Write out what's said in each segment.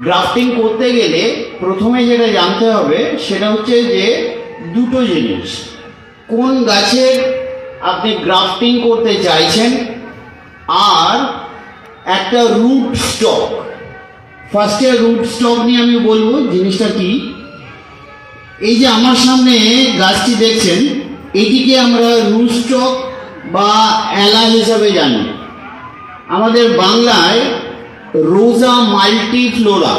Grafting করতে গেলে প্রথমে যেটা জানতে হবে, সেটা হচ্ছে যে দুটো জিনিস। কোন গাছের আপনি গ্রাফটিং করতে চাইছেন, আর একটা রুট স্টক। ফার্স্টে রুট স্টক নিয়ে আমি বলব, জিনিসটা কি? এই যে আমার সামনে গাছটি দেখছেন, এটিকে আমরা রুট স্টক বা এলা হিসাবে জানি। আমাদের বাংলায় রোজা মাল্টিফ্লোরা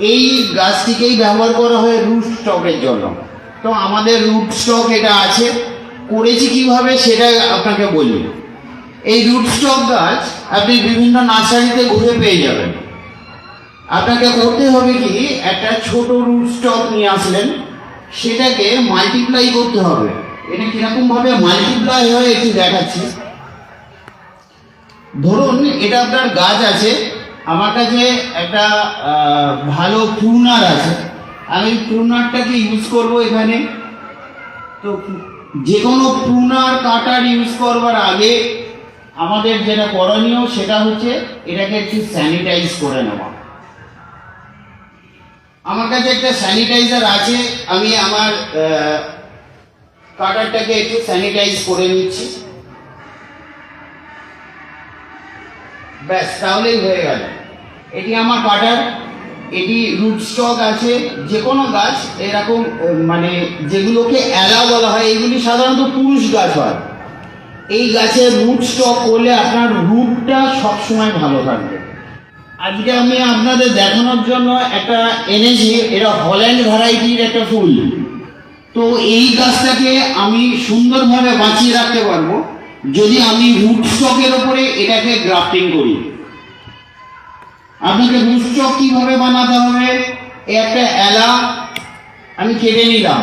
এই গাছটিকেই ব্যবহার করা হয় রুট স্টকের জন্য। তো আমাদের রুট স্টক এটা আছে। করেছি কীভাবে সেটা আপনাকে বলি। এই রুট স্টক গাছ আপনি বিভিন্ন নার্সারিতে ঘুরে পেয়ে যাবেন। আপনাকে করতে হবে কি, একটা ছোট রুট স্টক নিয়ে আসলেন। সেটাকে মাল্টিপ্লাই করতে হবে। এটা কীরকম ভাবে মাল্টিপ্লাই হয় একটু দেখাচ্ছি। ধরুন এটা আপনার গাছ আছে, আমার কাছে একটা ভালো প্রুনার আছে। আমি প্রুনারটাকে ইউজ করব এখানে। তো যে কোনো প্রুনার কাটার ইউজ করবার আগে আমাদের যেটা করণীয় সেটা হচ্ছে এটাকে একটু স্যানিটাইজ করে নেওয়া। আমার কাছে একটা স্যানিটাইজার আছে, আমি আমার কাটারটাকে একটু স্যানিটাইজ করে নিচ্ছি। ব্যাস, তাহলেই হয়ে গেল। এটি আমার কাটার এটি রুট স্টক আছে যে কোনো গাছ, এরকম মানে যেগুলোকে এলা বলা হয়, এগুলি সাধারণত পুরুষ গাছ হয়। এই গাছের রুট স্টক করলে আপনার রুটটা সবসময় ভালো থাকবে। আজকে আমি আপনাদের দেখানোর জন্য একটা এনেছি, এটা হল্যান্ড ভ্যারাইটির একটা ফুল। তো এই গাছটাকে আমি সুন্দরভাবে বাঁচিয়ে রাখতে পারব। যদি আমি রুট স্টকের ওপরে এটাকে গ্রাফটিং করি, আপনাকে রুট স্টক কীভাবে বানাতে হবে? একটা এলা আমি কেটে নিলাম,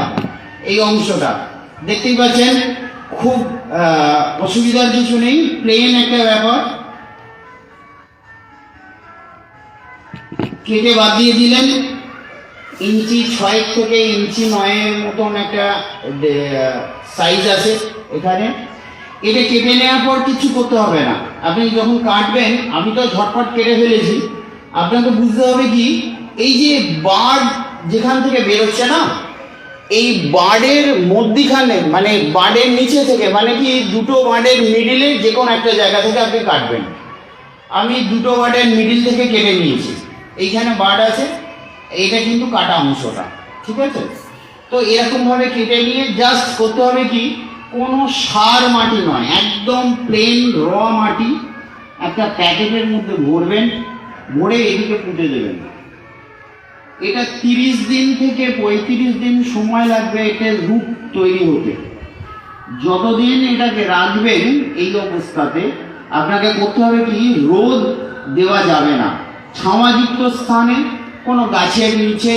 এই অংশটা। দেখতেই পাচ্ছেন, খুব অসুবিধার কিছু নেই প্লেন একটা ব্যাপার। কেটে বাদ দিয়ে দিলেন, ইঞ্চি ছয় থেকে ইঞ্চি নয়ের মতন একটা সাইজ আছে এখানে। এটা কেটে নেওয়ার পর কিছু করতে হবে না। আপনি যখন কাটবেন, আমি তো ঝটপট কেটে ফেলেছি। আপনাকে বুঝতে হবে কি, এই যে বার্ড যেখান থেকে বেরোচ্ছে না, এই বার্ডের মধ্যিখানে মানে বার্ডের নিচে থেকে মানে কি দুটো বার্ডের মিডিলে যে কোনো একটা জায়গা থেকে আপনি কাটবেন। আমি দুটো বার্ডের মিডিল থেকে কেটে নিয়েছি। এইখানে বার্ড আছে, এইটা কিন্তু কাটা অংশটা, ঠিক আছে? তো এরকমভাবে কেটে নিয়ে জাস্ট করতে হবে কি কোনো সার মাটি নয়, একদম প্লেন র মাটি। একটা প্যাকেটের মধ্যে ভরবেন, ভরে এদিকে পুঁতে দেবেন। এটা তিরিশ দিন থেকে পঁয়ত্রিশ দিন সময় লাগবে এটা রূপ তৈরি হতে। যতদিন এটাকে রাখবেন এই অবস্থাতে, আপনাকে করতে হবে কি, রোদ দেওয়া যাবে না। ছাওয়াযুক্ত স্থানে, কোনো গাছের নিচে,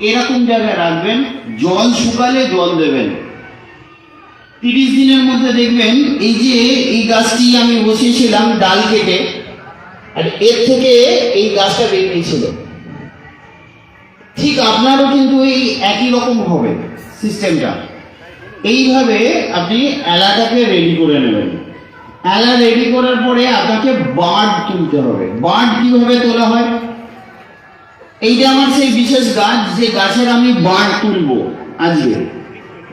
এরকম জায়গায় রাখবেন, জল শুকালে জল দেবেন। তিরিশ দিনের মধ্যে দেখবেন, এই যে এই গাছটি আমি বসিয়েছিলাম ডাল কেটে, আর এর থেকে এই গাছটা বেরিয়েছিল ঠিক আপনারও কিন্তু এই একই রকম হবে সিস্টেমটা। এইভাবে আপনি এলাকাকে রেডি করে নেবেন। এলা রেডি করার পরে আপনাকে বার্ড তুলতে হবে। বার্ড কীভাবে তোলা হয়? এইটা আমার সেই বিশেষ গাছ, যে গাছের আমি বার্ড তুলবো আজকে।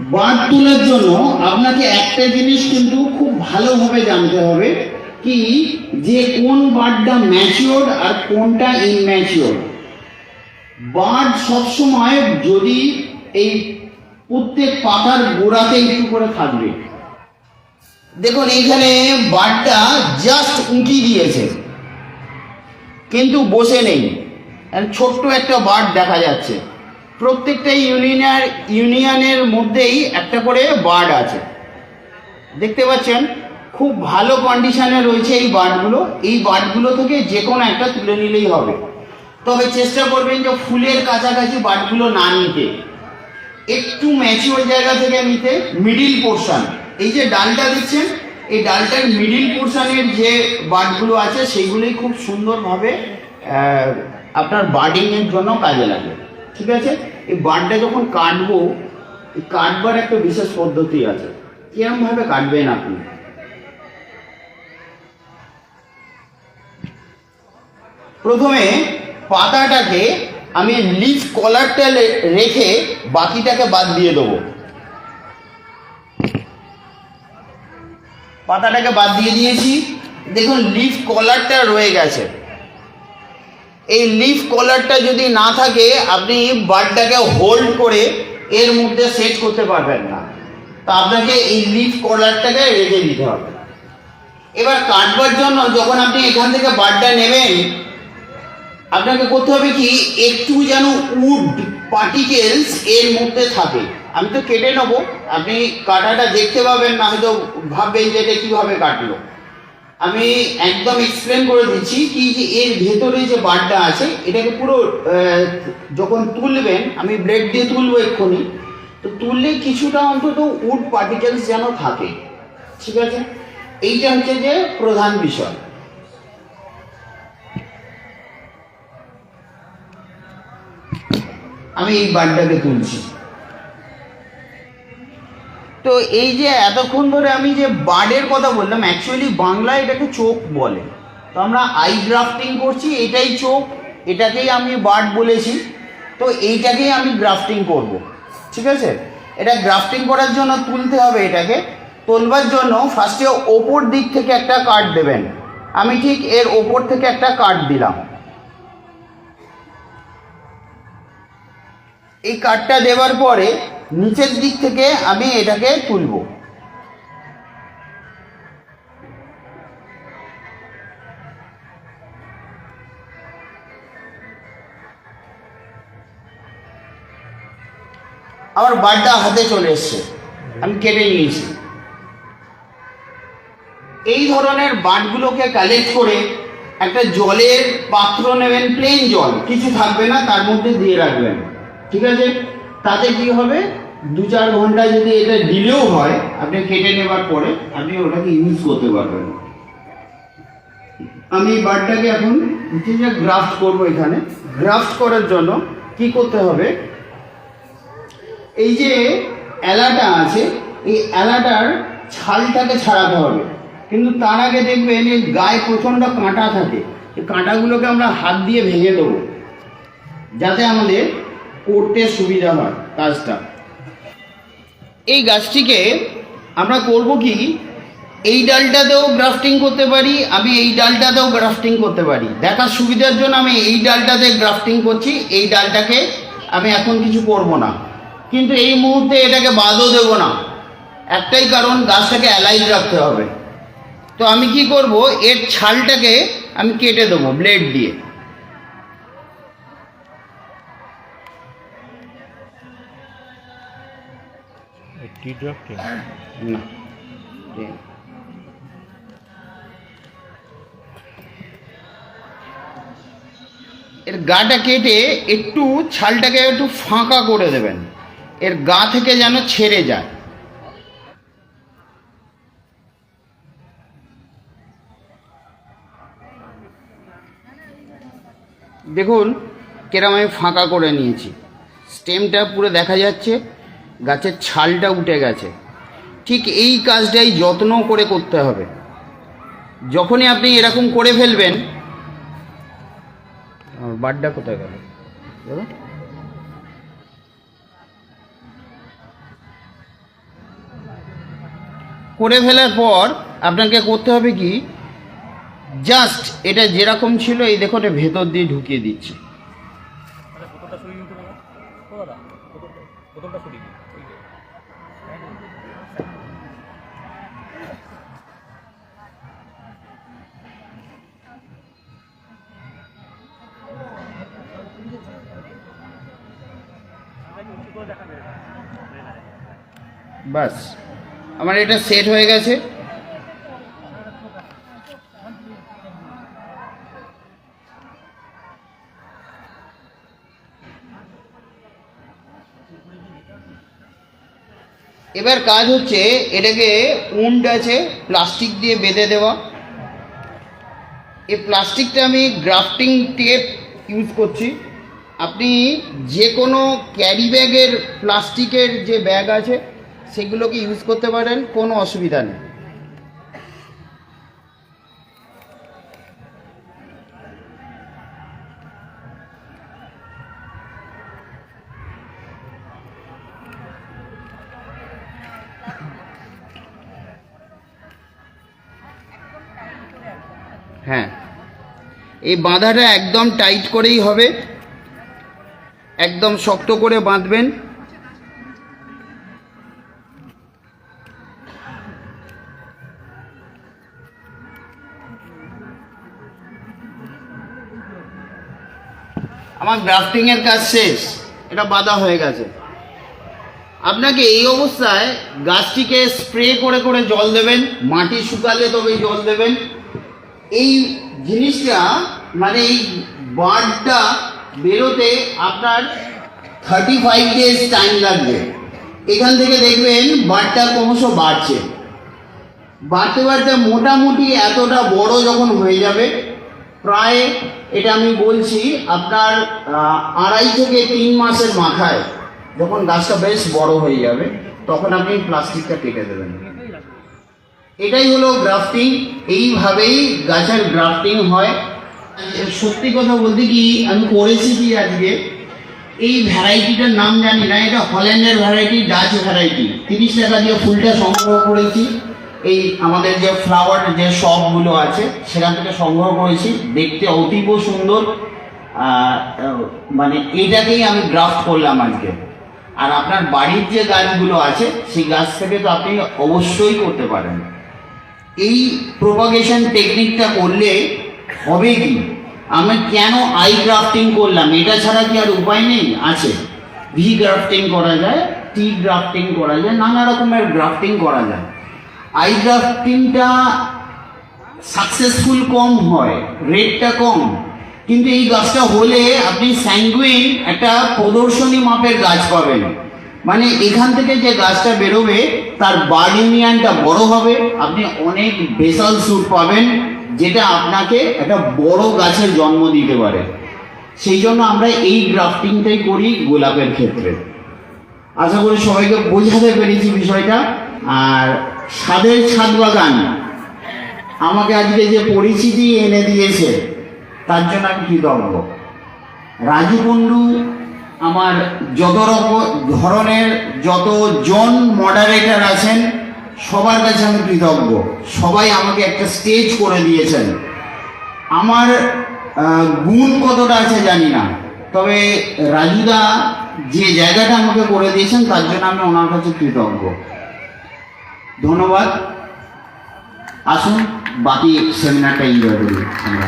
বার্ড তোলার জন্য আপনাকে একটা জিনিস কিন্তু খুব ভালোভাবে জানতে হবে কি যে কোন বার্ডটা ম্যাচিওর আর কোনটা ইনম্যাচিওর বার্ড সবসময় যদি এই প্রত্যেক পাতার গোড়াতে একটু করে থাকবে। দেখুন, এইখানে বার্ডটা জাস্ট উঁকি দিয়েছে। কিন্তু বসে নেই। ছোট্ট একটা বার্ড দেখা যাচ্ছে। প্রত্যেকটা ইউনিয়নের ইউনিয়নের মধ্যেই একটা করে বার্ড আছে। দেখতে পাচ্ছেন, খুব ভালো কন্ডিশনে রয়েছে এই বার্ডগুলো এই বার্ডগুলো থেকে যে কোনো একটা তুলে নিলেই হবে। তবে চেষ্টা করবেন যে ফুলের কাছাকাছি বার্ডগুলো না নিতে। একটু ম্যাচিওর জায়গা থেকে নিতে মিডিল পোর্শন এই যে ডালটা দিচ্ছেন এই ডালটার মিডিল পোর্শনের যে বার্ডগুলো আছে, সেগুলোই খুব সুন্দরভাবে আপনার বার্ডিংয়ের জন্য কাজে লাগে। ঠিক আছে? এই বার্ডটা যখন কাটবো, এই কাটবার একটা বিশেষ পদ্ধতি আছে। কিরমভাবে কাটবেন আপনি? প্রথমে পাতাটাকে আমি লিফ কলারটা রেখে বাকিটাকে বাদ দিয়ে দেবো। পাতাটাকে বাদ দিয়ে দিয়েছি। দেখুন লিফ কলারটা রয়ে গেছে। এই লিফ কলারটা যদি না থাকে, আপনি বারটাকে হোল্ড করে এর মধ্যে সেট করতে পারবেন না। তা আপনাকে এই লিফ কলারটাকে রেখে দিতে হবে। এবার কাটবার জন্য যখন আপনি এখান থেকে বারটা নেবেন, আপনাকে করতে হবে কি, একটু যেন উড পার্টিকেলস এর মধ্যে থাকে। আমি তো কেটে নেব, আপনি কাটাটা দেখতে পাবেন, না হয়তো ভাববেন যে এটা কীভাবে কাটলো। আমি একদম এক্সপ্লেন করে দিচ্ছি কি যে এর ভেতরে যে বারটা আছে, এটাকে পুরো যখন তুলবেন, আমি ব্লেড দিয়ে তুলবো এক্ষুনি, তো তুললে কিছুটা অন্তত উড পার্টিকেলস যেন থাকে। ঠিক আছে? এইটা হচ্ছে যে প্রধান বিষয়। আমি এই বারটাকে তুলছি। তো এই যে এতক্ষণ ধরে আমি যে বার্ডের কথা বললাম অ্যাকচুয়ালি বাংলায় এটাকে চোখ বলে। তো আমরা আই গ্রাফটিং করছি, এটাই চোখ, এটাকেই আমি বার্ড বলেছি। তো এইটাকেই আমি গ্রাফটিং করব, ঠিক আছে? এটা গ্রাফটিং করার জন্য তুলতে হবে এটাকে। তোলবার জন্য ফার্স্টে ওপর দিক থেকে একটা কার্ড দেবেন। আমি ঠিক এর ওপর থেকে একটা কার্ড দিলাম। এই কার্ডটা দেওয়ার পরে নিচের দিক থেকে আমি এটাকে তুলব। আমার বারটা হাতে চলে এসছে। আমি কেটে নিয়েছি। এই ধরনের বাটগুলোকে কালেক্ট করে একটা জলের পাত্র নেবেন প্লেন জল। কিছু থাকবে না, তার মধ্যে দিয়ে রাখবেন। ঠিক আছে? তাতে কি হবে? দু চার ঘণ্টা যদি এটা দিলেও হয়, আপনি কেটে নেবার পরে আপনি ওটাকে ইউজ করতে পারবেন। আমি বারটাকে এখন গ্রাফট করব এখানে। গ্রাফট করার জন্য কি করতে হবে? এই যে এলাটা আছে, এই এলাটার ছালটাকে ছাড়াতে হবে। কিন্তু তার আগে দেখবেন এই গায়ে প্রচণ্ড কাঁটা থাকে। এই কাঁটাগুলোকে আমরা হাত দিয়ে ভেঙে দেবো, যাতে আমাদের করতে সুবিধা হয় কাজটা। এই গাছটিকে আমরা করব কি? এই ডালটাতেও গ্রাফটিং করতে পারি, আমি এই ডালটাতেও গ্রাফটিং করতে পারি। দেখার সুবিধার জন্য আমি এই ডালটাতে গ্রাফটিং করছি, এই ডালটাকে আমি এখন কিছু করব না। কিন্তু এই মুহূর্তে এটাকে বাদও দেব না। একটাই কারণ, গাছটাকে অ্যালাইভ রাখতে হবে। তো আমি কি করব? এর ছালটাকে আমি কেটে দেবো ব্লেড দিয়ে। টি ড্রাফটিং না ঠিক। এর গাটা কেটে একটু ছালটাকে একটু ফাঁকা করে দেবেন। এর গা থেকে যেন ছেড়ে যায়। দেখুন কেরম আমি ফাঁকা করে নিয়েছি। স্টেমটা পুরো দেখা যাচ্ছে। গাছের ছালটা উঠে গেছে। ঠিক এই কাজটাই যত্ন করে করতে হবে। যখনই আপনি এরকম করে ফেলবেন, আমার কোথায় গেল? করে ফেলার পর আপনাকে করতে হবে কি? জাস্ট এটা যেরকম ছিল, এই দেখো এটা ভেতর দিয়ে ঢুকিয়ে দিচ্ছি। বোতলটা বাস। আমার এটা সেট হয়ে গেছে। এবার কাজ হচ্ছে এটাকে উন্ড আছে প্লাস্টিক দিয়ে বেঁধে দেওয়া। এই প্লাস্টিকটা আমি গ্রাফটিং টেপ ইউজ করছি। আপনি যে কোনো ক্যারি ব্যাগের প্লাস্টিকের যে ব্যাগ আছে সেগুলোকে ইউজ করতে পারেন? কোনো অসুবিধা নেই। হ্যাঁ। এই বাঁধাটা একদম টাইট করেই হবে। একদম শক্ত করে বাঁধবেন। আমার গ্রাফটিং এর কাজ শেষ। এটা বাঁধা হয়ে গেছে। আপনাকে এই অবস্থায় গাছটিকে স্প্রে করে করে জল দেবেন, মাটি শুকালে তবেই জল দেবেন। এই জিনিসটা মানে এই বার্ডটা বেরোতে আপনার থার্টি ফাইভ ডেজ টাইম লাগবে। এখান থেকে দেখবেন বার্ডটা ক্রমশ বাড়ছে। বাড়তে বাড়তে মোটামুটি এতটা বড় যখন হয়ে যাবে প্রায় এটা আমি বলছি আপনার আড়াই থেকে তিন মাসের মাথায় যখন গাছটা বেশ বড় হয়ে যাবে, তখন আপনি প্লাস্টিকটা কেটে দেবেন। এটাই হলো গ্রাফটিং। এইভাবেই গাছের গ্রাফটিং হয়। সত্যি কথা বলতে কি, আমি করেছি কি আজকে? এই ভ্যারাইটিটার নাম জানি না, এটা হল্যান্ডের ভ্যারাইটি, ডাচ ভ্যারাইটি। তিরিশ টাকা দিয়ে ফুলটা সংগ্রহ করেছি। এই আমাদের যে ফ্লাওয়ার যে শপগুলো আছে, সেখান থেকে সংগ্রহ করেছি। দেখতে অতীব সুন্দর। মানে এটাকেই আমি গ্রাফট করলাম আজকে। আর আপনার বাড়ির যে গাছগুলো আছে, সেই গাছ থেকে তো আপনি অবশ্যই করতে পারেন। এই প্রোপাগেশন টেকনিকটা করলে হবে কি? আমি কেন আই গ্রাফটিং করলাম? এটা ছাড়া কি আর উপায় নেই? আছে। ভি গ্রাফটিং করা যায় টি গ্রাফটিং করা যায়, নানা রকমের গ্রাফটিং করা যায়। আই গ্রাফটিংটা সাকসেসফুল কম হয় রেটটা কম, কিন্তু এই গাছটা হলে আপনি স্যাঙ্গুইন একটা প্রদর্শনী মাপের গাছ পাবেন। মানে এখান থেকে যে গাছটা বেরোবে, তার বার্ড ইউনিয়নটা বড় হবে, আপনি অনেক বেসাল স্যুট পাবেন, যেটা আপনাকে একটা বড় গাছের জন্ম দিতে পারে। সেই জন্য আমরা এই গ্রাফটিংটাই করি গোলাপের ক্ষেত্রে। আশা করি সবাইকে বোঝাতে পেরেছি বিষয়টা। আর স্বাদের ছাদ বাগান। আমাকে আজকে যে পরিচিতি এনে দিয়েছে, তার জন্য আমি কৃতজ্ঞ। রাজু কুণ্ডু আমার যত রকম ধরনের যত জন মডারেটর আছেন, সবার কাছে আমি কৃতজ্ঞ। সবাই আমাকে একটা স্টেজ করে দিয়েছেন। আমার গুণ কতটা আছে জানি না। তবে রাজুদা যে জায়গাটা আমাকে করে দিয়েছেন, তার জন্য আমি ওনার কাছে কৃতজ্ঞ। ধন্যবাদ। আসুন বাকি সেমিনারটা এনজয় করি আমরা।